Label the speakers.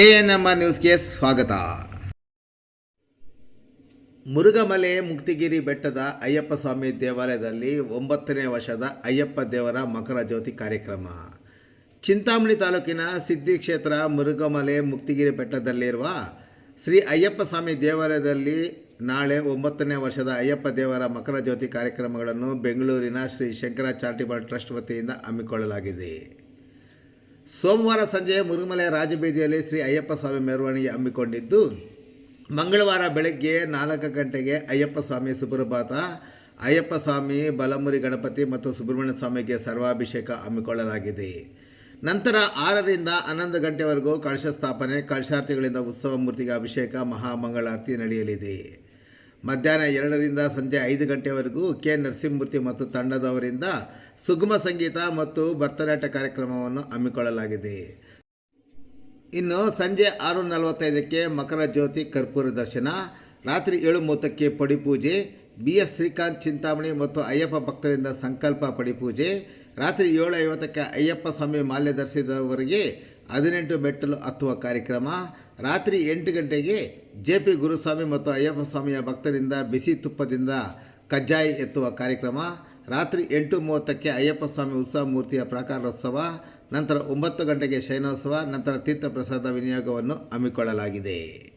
Speaker 1: A N M R ನ್ಯೂಸ್ಗೆ ಸ್ವಾಗತ. ಮುರುಘಮಲೆ ಮುಕ್ತಿಗಿರಿ ಬೆಟ್ಟದ ಅಯ್ಯಪ್ಪ ಸ್ವಾಮಿ ದೇವಾಲಯದಲ್ಲಿ ಒಂಬತ್ತನೇ ವರ್ಷದ ಅಯ್ಯಪ್ಪ ದೇವರ ಮಕರ ಜ್ಯೋತಿ ಕಾರ್ಯಕ್ರಮ. ಚಿಂತಾಮಣಿ ತಾಲೂಕಿನ ಸಿದ್ಧಿ ಕ್ಷೇತ್ರ ಮುರುಘಮಲೆ ಮುಕ್ತಿಗಿರಿ ಬೆಟ್ಟದಲ್ಲಿರುವ ಶ್ರೀ ಅಯ್ಯಪ್ಪ ಸ್ವಾಮಿ ದೇವಾಲಯದಲ್ಲಿ ನಾಳೆ ಒಂಬತ್ತನೇ ವರ್ಷದ ಅಯ್ಯಪ್ಪ ದೇವರ ಮಕರ ಜ್ಯೋತಿ ಕಾರ್ಯಕ್ರಮಗಳನ್ನು ಬೆಂಗಳೂರಿನ ಶ್ರೀ ಶಂಕರ ಚಾರಿಟಬಲ್ ಟ್ರಸ್ಟ್ ವತಿಯಿಂದ ಹಮ್ಮಿಕೊಳ್ಳಲಾಗಿದೆ. ಸೋಮವಾರ ಸಂಜೆ ಮುರುಗಮಲೆ ರಾಜಬೀದಿಯಲ್ಲಿ ಶ್ರೀ ಅಯ್ಯಪ್ಪ ಸ್ವಾಮಿ ಮೆರವಣಿಗೆ ಹಮ್ಮಿಕೊಂಡಿದ್ದು, ಮಂಗಳವಾರ ಬೆಳಗ್ಗೆ ನಾಲ್ಕು ಗಂಟೆಗೆ ಅಯ್ಯಪ್ಪ ಸ್ವಾಮಿ ಸುಪ್ರಭಾತ, ಅಯ್ಯಪ್ಪ ಸ್ವಾಮಿ ಬಲಮುರಿ ಗಣಪತಿ ಮತ್ತು ಸುಬ್ರಹ್ಮಣ್ಯ ಸ್ವಾಮಿಗೆ ಸರ್ವಾಭಿಷೇಕ ಹಮ್ಮಿಕೊಳ್ಳಲಾಗಿದೆ. ನಂತರ ಆರರಿಂದ ಹನ್ನೊಂದು ಗಂಟೆವರೆಗೂ ಕಳಶ ಸ್ಥಾಪನೆ ಕಳಶಾರ್ಥಿಗಳಿಂದ ಉತ್ಸವ ಮೂರ್ತಿಗೆ ಅಭಿಷೇಕ, ಮಹಾಮಂಗಳಾರತಿ ನಡೆಯಲಿದೆ. ಮಧ್ಯಾಹ್ನ ಎರಡರಿಂದ ಸಂಜೆ ಐದು ಗಂಟೆವರೆಗೂ ಕೆ ನರಸಿಂಹಮೂರ್ತಿ ಮತ್ತು ತಂಡದವರಿಂದ ಸುಗಮ ಸಂಗೀತ ಮತ್ತು ಭರತನಾಟ್ಯ ಕಾರ್ಯಕ್ರಮವನ್ನು ಹಮ್ಮಿಕೊಳ್ಳಲಾಗಿದೆ. ಇನ್ನು ಸಂಜೆ ಆರು ನಲವತ್ತೈದಕ್ಕೆ ಮಕರ ಜ್ಯೋತಿ ಕರ್ಪೂರ ದರ್ಶನ, ರಾತ್ರಿ ಏಳು ಮೂವತ್ತಕ್ಕೆ ಪಡಿಪೂಜೆ ಬಿ ಎಸ್ ಶ್ರೀಕಾಂತ್ ಚಿಂತಾಮಣಿ ಮತ್ತು ಅಯ್ಯಪ್ಪ ಭಕ್ತರಿಂದ ಸಂಕಲ್ಪ ಪಡಿಪೂಜೆ ರಾತ್ರಿ ಏಳು ಐವತ್ತಕ್ಕೆ ಅಯ್ಯಪ್ಪ ಸ್ವಾಮಿ ಮಾಲ್ಯ ಧರಿಸಿದವರಿಗೆ ಹದಿನೆಂಟು ಮೆಟ್ಟಲು ಹತ್ತುವ ಕಾರ್ಯಕ್ರಮ. ರಾತ್ರಿ ಎಂಟು ಗಂಟೆಗೆ ಜೆ ಪಿ ಗುರುಸ್ವಾಮಿ ಮತ್ತು ಅಯ್ಯಪ್ಪ ಸ್ವಾಮಿಯ ಭಕ್ತರಿಂದ ಬಿಸಿ ತುಪ್ಪದಿಂದ ಕಜ್ಜಾಯಿ ಎತ್ತುವ ಕಾರ್ಯಕ್ರಮ. ರಾತ್ರಿ ಎಂಟು ಮೂವತ್ತಕ್ಕೆ ಅಯ್ಯಪ್ಪ ಸ್ವಾಮಿ ಉತ್ಸವ ಮೂರ್ತಿಯ ಪ್ರಾಕಾರೋತ್ಸವ. ನಂತರ ಒಂಬತ್ತು ಗಂಟೆಗೆ ಶಯನೋತ್ಸವ. ನಂತರ ತೀರ್ಥಪ್ರಸಾದ ವಿನಿಯೋಗವನ್ನು ಹಮ್ಮಿಕೊಳ್ಳಲಾಗಿದೆ.